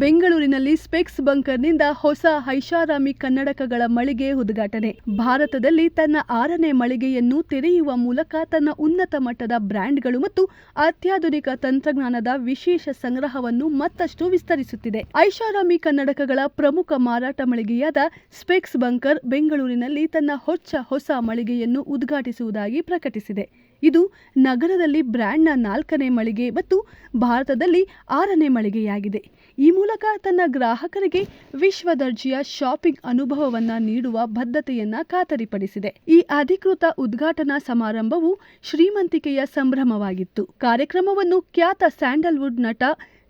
ಬೆಂಗಳೂರಿನಲ್ಲಿ ಸ್ಪೆಕ್ಸ್ ಬಂಕರ್ನಿಂದ ಹೊಸ ಐಷಾರಾಮಿ ಕನ್ನಡಕಗಳ ಮಳಿಗೆ ಉದ್ಘಾಟನೆ. ಭಾರತದಲ್ಲಿ ತನ್ನ ಆರನೇ ಮಳಿಗೆಯನ್ನು ತೆರೆಯುವ ಮೂಲಕ ತನ್ನ ಉನ್ನತ ಮಟ್ಟದ ಬ್ರ್ಯಾಂಡ್ಗಳು ಮತ್ತು ಅತ್ಯಾಧುನಿಕ ತಂತ್ರಜ್ಞಾನದ ವಿಶೇಷ ಸಂಗ್ರಹವನ್ನು ಮತ್ತಷ್ಟು ವಿಸ್ತರಿಸುತ್ತಿದೆ. ಐಷಾರಾಮಿ ಕನ್ನಡಕಗಳ ಪ್ರಮುಖ ಮಾರಾಟ ಮಳಿಗೆಯಾದ ಸ್ಪೆಕ್ಸ್ ಬಂಕರ್ ಬೆಂಗಳೂರಿನಲ್ಲಿ ತನ್ನ ಹೊಚ್ಚ ಹೊಸ ಮಳಿಗೆಯನ್ನು ಉದ್ಘಾಟಿಸುವುದಾಗಿ ಪ್ರಕಟಿಸಿದೆ. ಇದು ನಗರದಲ್ಲಿ ಬ್ರ್ಯಾಂಡ್ನ ನಾಲ್ಕನೇ ಮಳಿಗೆ ಮತ್ತು ಭಾರತದಲ್ಲಿ ಆರನೇ ಮಳಿಗೆಯಾಗಿದೆ. ಈ ಮೂಲಕ ತನ್ನ ಗ್ರಾಹಕರಿಗೆ ವಿಶ್ವ ದರ್ಜೆಯ ಶಾಪಿಂಗ್ ಅನುಭವವನ್ನು ನೀಡುವ ಬದ್ಧತೆಯನ್ನ ಖಾತರಿಪಡಿಸಿದೆ. ಈ ಅಧಿಕೃತ ಉದ್ಘಾಟನಾ ಸಮಾರಂಭವು ಶ್ರೀಮಂತಿಕೆಯ ಸಂಭ್ರಮವಾಗಿತ್ತು. ಕಾರ್ಯಕ್ರಮವನ್ನು ಖ್ಯಾತ ಸ್ಯಾಂಡಲ್ವುಡ್ ನಟ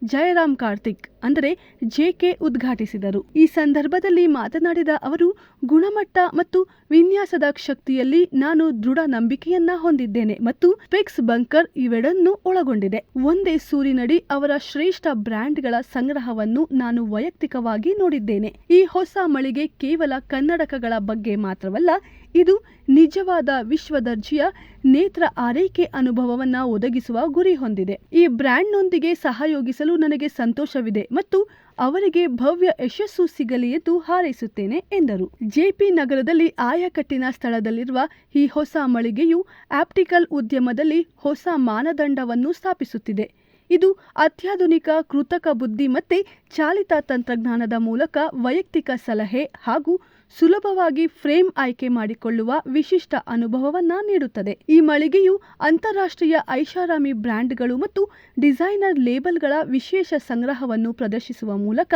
ಜಯರಾಮ್ ಕಾರ್ತಿಕ್ ಅಂದರೆ ಜೆಕೆ ಉದ್ಘಾಟಿಸಿದರು. ಈ ಸಂದರ್ಭದಲ್ಲಿ ಮಾತನಾಡಿದ ಅವರು, ಗುಣಮಟ್ಟ ಮತ್ತು ವಿನ್ಯಾಸದ ಶಕ್ತಿಯಲ್ಲಿ ನಾನು ದೃಢ ನಂಬಿಕೆಯನ್ನ ಹೊಂದಿದ್ದೇನೆ ಮತ್ತು ಫಿಕ್ಸ್ ಬಂಕರ್ ಇವೆರಡನ್ನೂ ಒಳಗೊಂಡಿದೆ. ಒಂದೇ ಸೂರಿನಡಿ ಅವರ ಶ್ರೇಷ್ಠ ಬ್ರ್ಯಾಂಡ್ಗಳ ಸಂಗ್ರಹವನ್ನು ನಾನು ವೈಯಕ್ತಿಕವಾಗಿ ನೋಡಿದ್ದೇನೆ. ಈ ಹೊಸ ಮಳಿಗೆ ಕೇವಲ ಕನ್ನಡಕಗಳ ಬಗ್ಗೆ ಮಾತ್ರವಲ್ಲ ಇದು ನಿಜವಾದ ವಿಶ್ವ ದರ್ಜೆಯ ನೇತ್ರ ಆರೈಕೆ ಅನುಭವವನ್ನ ಒದಗಿಸುವ ಗುರಿ ಹೊಂದಿದೆ. ಈ ಬ್ರ್ಯಾಂಡ್ನೊಂದಿಗೆ ಸಹಯೋಗಿಸಲು ನನಗೆ ಸಂತೋಷವಿದೆ ಮತ್ತು ಅವರಿಗೆ ಭವ್ಯ ಯಶಸ್ಸು ಸಿಗಲಿ ಎಂದು ಹಾರೈಸುತ್ತೇನೆ, ಎಂದರು. ಜೆಪಿ ನಗರದಲ್ಲಿ ಆಯಕಟ್ಟಿನ ಸ್ಥಳದಲ್ಲಿರುವ ಈ ಹೊಸ ಮಳಿಗೆಯು ಆಪ್ಟಿಕಲ್ ಉದ್ಯಮದಲ್ಲಿ ಹೊಸ ಮಾನದಂಡವನ್ನು ಸ್ಥಾಪಿಸುತ್ತಿದೆ. ಇದು ಅತ್ಯಾಧುನಿಕ ಕೃತಕ ಬುದ್ಧಿ ಮತ್ತೆ ಚಾಲಿತ ತಂತ್ರಜ್ಞಾನದ ಮೂಲಕ ವೈಯಕ್ತಿಕ ಸಲಹೆ ಹಾಗೂ ಸುಲಭವಾಗಿ ಫ್ರೇಮ್ ಆಯ್ಕೆ ಮಾಡಿಕೊಳ್ಳುವ ವಿಶಿಷ್ಟ ಅನುಭವವನ್ನ ನೀಡುತ್ತದೆ. ಈ ಮಳಿಗೆಯು ಅಂತಾರಾಷ್ಟ್ರೀಯ ಐಷಾರಾಮಿ ಬ್ರ್ಯಾಂಡ್ಗಳು ಮತ್ತು ಡಿಸೈನರ್ ಲೇಬಲ್ಗಳ ವಿಶೇಷ ಸಂಗ್ರಹವನ್ನು ಪ್ರದರ್ಶಿಸುವ ಮೂಲಕ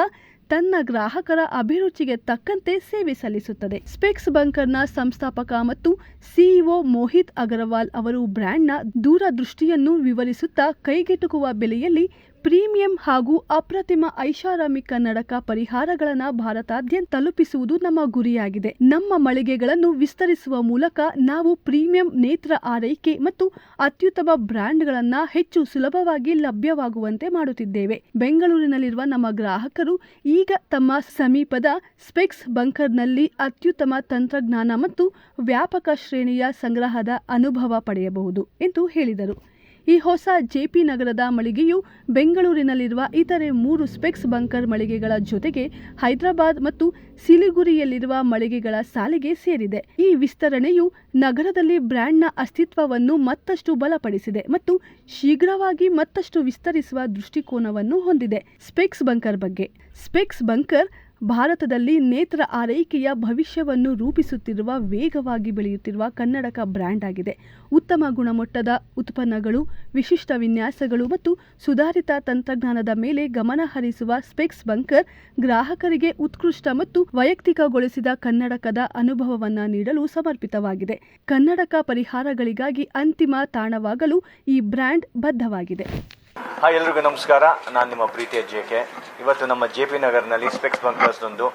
ತನ್ನ ಗ್ರಾಹಕರ ಅಭಿರುಚಿಗೆ ತಕ್ಕಂತೆ ಸೇವೆ ಸಲ್ಲಿಸುತ್ತದೆ. ಸ್ಪೆಕ್ಸ್ ಬಂಕರ್ನ ಸಂಸ್ಥಾಪಕ ಮತ್ತು ಸಿಇಒ ಮೋಹಿತ್ ಅಗರವಾಲ್ ಅವರು ಬ್ರ್ಯಾಂಡ್ನ ದೂರದೃಷ್ಟಿಯನ್ನು ವಿವರಿಸುತ್ತಾ ಕೈಗೆಟುಕುವ ಬೆಲೆಯಲ್ಲಿ ಪ್ರೀಮಿಯಂ ಹಾಗೂ ಅಪ್ರತಿಮ ಐಷಾರಾಮಿ ಕನ್ನಡಕ ಪರಿಹಾರಗಳನ್ನು ಭಾರತಾದ್ಯಂತ ತಲುಪಿಸುವುದು ನಮ್ಮ ಗುರಿಯಾಗಿದೆ. ನಮ್ಮ ಮಳಿಗೆಗಳನ್ನು ವಿಸ್ತರಿಸುವ ಮೂಲಕ ನಾವು ಪ್ರೀಮಿಯಂ ನೇತ್ರ ಆರೈಕೆ ಮತ್ತು ಅತ್ಯುತ್ತಮ ಬ್ರ್ಯಾಂಡ್ಗಳನ್ನು ಹೆಚ್ಚು ಸುಲಭವಾಗಿ ಲಭ್ಯವಾಗುವಂತೆ ಮಾಡುತ್ತಿದ್ದೇವೆ. ಬೆಂಗಳೂರಿನಲ್ಲಿರುವ ನಮ್ಮ ಗ್ರಾಹಕರು ಈಗ ತಮ್ಮ ಸಮೀಪದ ಸ್ಪೆಕ್ಸ್ ಬಂಕರ್ನಲ್ಲಿ ಅತ್ಯುತ್ತಮ ತಂತ್ರಜ್ಞಾನ ಮತ್ತು ವ್ಯಾಪಕ ಶ್ರೇಣಿಯ ಸಂಗ್ರಹದ ಅನುಭವ ಪಡೆಯಬಹುದು ಎಂದು ಹೇಳಿದರು. ಈ ಹೊಸ ಜೆಪಿ ನಗರದ ಮಳಿಗೆಯು ಬೆಂಗಳೂರಿನಲ್ಲಿರುವ ಇತರೆ ಮೂರು ಸ್ಪೆಕ್ಸ್ ಬಂಕರ್ ಮಳಿಗೆಗಳ ಜೊತೆಗೆ ಹೈದರಾಬಾದ್ ಮತ್ತು ಸಿಲಿಗುರಿಯಲ್ಲಿರುವ ಮಳಿಗೆಗಳ ಸಾಲಿಗೆ ಸೇರಿದೆ. ಈ ವಿಸ್ತರಣೆಯು ನಗರದಲ್ಲಿ ಬ್ರ್ಯಾಂಡ್ನ ಅಸ್ತಿತ್ವವನ್ನು ಮತ್ತಷ್ಟು ಬಲಪಡಿಸಿದೆ ಮತ್ತು ಶೀಘ್ರವಾಗಿ ಮತ್ತಷ್ಟು ವಿಸ್ತರಿಸುವ ದೃಷ್ಟಿಕೋನವನ್ನು ಹೊಂದಿದೆ. ಸ್ಪೆಕ್ಸ್ ಬಂಕರ್ ಬಗ್ಗೆ. ಸ್ಪೆಕ್ಸ್ ಬಂಕರ್ ಭಾರತದಲ್ಲಿ ನೇತ್ರ ಆರೈಕೆಯ ಭವಿಷ್ಯವನ್ನು ರೂಪಿಸುತ್ತಿರುವ ವೇಗವಾಗಿ ಬೆಳೆಯುತ್ತಿರುವ ಕನ್ನಡಕ ಬ್ರ್ಯಾಂಡ್ ಆಗಿದೆ. ಉತ್ತಮ ಗುಣಮಟ್ಟದ ಉತ್ಪನ್ನಗಳು, ವಿಶಿಷ್ಟ ವಿನ್ಯಾಸಗಳು ಮತ್ತು ಸುಧಾರಿತ ತಂತ್ರಜ್ಞಾನದ ಮೇಲೆ ಗಮನ ಹರಿಸುವ ಸ್ಪೆಕ್ಸ್ ಬಂಕರ್ ಗ್ರಾಹಕರಿಗೆ ಉತ್ಕೃಷ್ಟ ಮತ್ತು ವೈಯಕ್ತಿಕಗೊಳಿಸಿದ ಕನ್ನಡಕದ ಅನುಭವವನ್ನು ನೀಡಲು ಸಮರ್ಪಿತವಾಗಿದೆ. ಕನ್ನಡಕ ಪರಿಹಾರಗಳಿಗಾಗಿ ಅಂತಿಮ ತಾಣವಾಗಲು ಈ ಬ್ರ್ಯಾಂಡ್ ಬದ್ಧವಾಗಿದೆ. ಹಾಯ್, ಎಲ್ರಿಗೂ ನಮಸ್ಕಾರ. ನಾನು ನಿಮ್ಮ ಪ್ರೀತಿಯ ಜೆ ಕೆ ಇವತ್ತು ನಮ್ಮ ಜೆ ಪಿ ನಗರ್ನಲ್ಲಿ ಸ್ಪೆಕ್ಸ್ ಬಂಕರ್ಸ್ ಒಂದು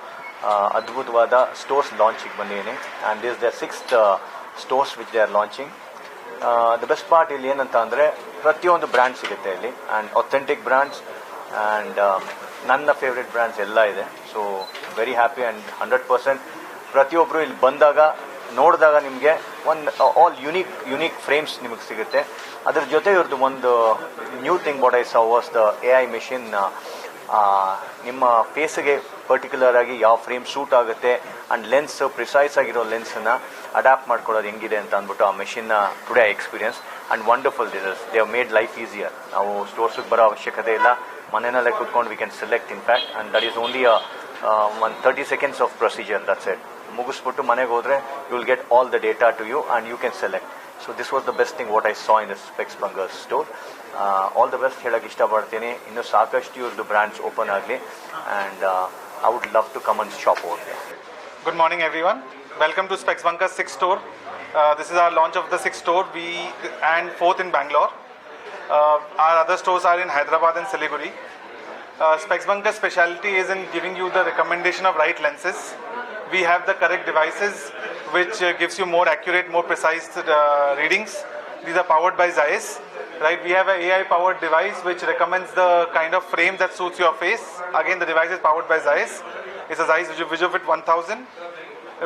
ಅದ್ಭುತವಾದ ಸ್ಟೋರ್ಸ್ ಲಾಂಚಿಗೆ ಬಂದಿದ್ದೀನಿ. And this the sixth stores which they are launching the best part ಇಲ್ಲಿ ಏನಂತ ಅಂದರೆ, ಪ್ರತಿಯೊಂದು ಬ್ರ್ಯಾಂಡ್ ಸಿಗುತ್ತೆ ಇಲ್ಲಿ. ಆ್ಯಂಡ್ ಅಥೆಂಟಿಕ್ ಬ್ರ್ಯಾಂಡ್ಸ್ ಆ್ಯಂಡ್ ನನ್ನ ಫೇವ್ರೆಟ್ ಬ್ರ್ಯಾಂಡ್ಸ್ ಎಲ್ಲ ಇದೆ. So very happy and hundred percent ಪ್ರತಿಯೊಬ್ಬರು ಇಲ್ಲಿ ಬಂದಾಗ ನೋಡಿದಾಗ ನಿಮಗೆ ಒಂದು ಆಲ್ ಯುನೀಕ್ ಯುನೀಕ್ ಫ್ರೇಮ್ಸ್ ನಿಮಗೆ ಸಿಗುತ್ತೆ. ಅದ್ರ ಜೊತೆ ಇವ್ರದ್ದು ಒಂದು new thing but I saw the A I machine ನಿಮ್ಮ ಫೇಸ್ಗೆ ಪರ್ಟಿಕ್ಯುಲರ್ ಆಗಿ ಯಾವ ಫ್ರೇಮ್ ಸೂಟ್ ಆಗುತ್ತೆ ಆ್ಯಂಡ್ ಲೆನ್ಸ್ ಪ್ರಿಸೈಸ್ ಆಗಿರೋ ಲೆನ್ಸನ್ನು ಅಡಾಪ್ಟ್ ಮಾಡ್ಕೊಳ್ಳೋದು ಹೆಂಗಿದೆ ಅಂತ ಅಂದ್ಬಿಟ್ಟು ಆ ಮೆಷಿನ್ನ today experience and wonderful this they have made life easier ನಾವು ಸ್ಟೋರ್ಸಿಗೆ ಬರೋ ಅವಶ್ಯಕತೆ ಇಲ್ಲ. ಮನೆಯಲ್ಲೇ ಕೂತ್ಕೊಂಡು we can select in fact and that is only one thirty seconds of procedure that's it ಮುಗಿಸ್ಬಿಟ್ಟು ಮನೆಗೆ ಹೋದರೆ you will get all the data to you and you can select so this was the best thing what I saw in the specs Bangar store all the best ಹೇಳಕ್ಕೆ ಇಷ್ಟಪಡ್ತೀನಿ ಇನ್ನೂ ಸಾಕಷ್ಟು ಇವ್ರದ್ದು brands open ಆಗಲಿ and I would love to come and shop over Good morning, everyone. Welcome to Specs Bunker's sixth store. Uh, this is our launch of the sixth store. We and fourth in Bangalore. Uh, our other stores are in Hyderabad and Siliguri. Uh, Specs Bunker's specialty is in giving you the recommendation of right lenses. We have the correct devices, which uh, gives you more accurate, more precise uh, readings. These are powered by Zeiss. Right, we have an AI-powered device which recommends the kind of frame that suits your face. Again, the device is powered by Zeiss. It's a Zeiss VisualFit 1000.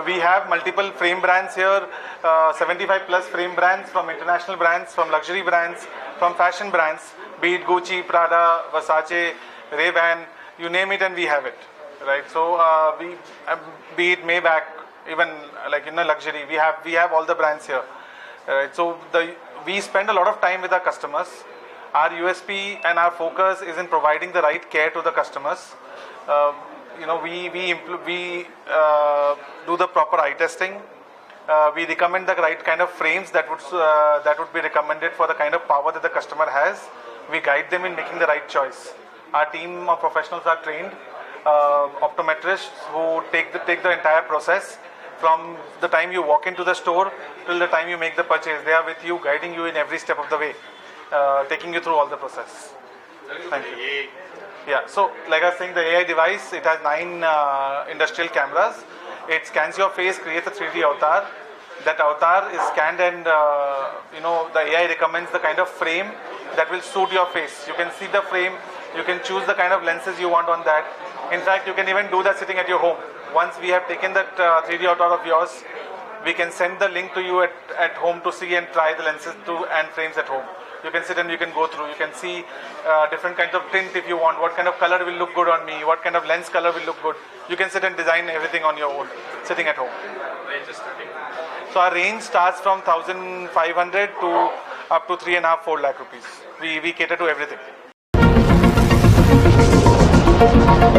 We have multiple frame brands here, uh, 75 plus frame brands from international brands, from luxury brands, from fashion brands, be it Gucci, Prada, Versace, Ray-Ban. you name it and we have it, right? So uh, we, uh, be it Maybach, even like you know luxury, we have we have all the brands here, right? So the we spend a lot of time with our customers. Our USP and our focus is in providing the right care to the customers. Uh, you know, we we we uh, do the proper eye testing. Uh, we recommend the right kind of frames that would uh, that would be recommended for the kind of power that the customer has. We guide them in making the right choice. Our team of professionals are trained uh, optometrists who take the take the entire process from the time you walk into the store till the time you make the purchase. They are with you, guiding you in every step of the way, uh, taking you through all the process. Thank you. Yeah, so like I was saying, the AI device, it has nine uh, industrial cameras. It scans your face, creates a 3D avatar. That avatar is scanned and, uh, you know, the AI recommends the kind of frame that will suit your face. You can see the frame, you can choose the kind of lenses you want on that. In fact, you can even do that sitting at your home. Once we have taken that uh, 3D avatar of yours, we can send the link to you at, at home to see and try the lenses to and frames at home. You can sit and you can go through. You can see uh, different kinds of tint if you want. What kind of color will look good on me? What kind of lens color will look good? You can sit and design everything on your own, sitting at home. So our range starts from 1,500 to up to three and a half, four lakh rupees. We, we cater to everything.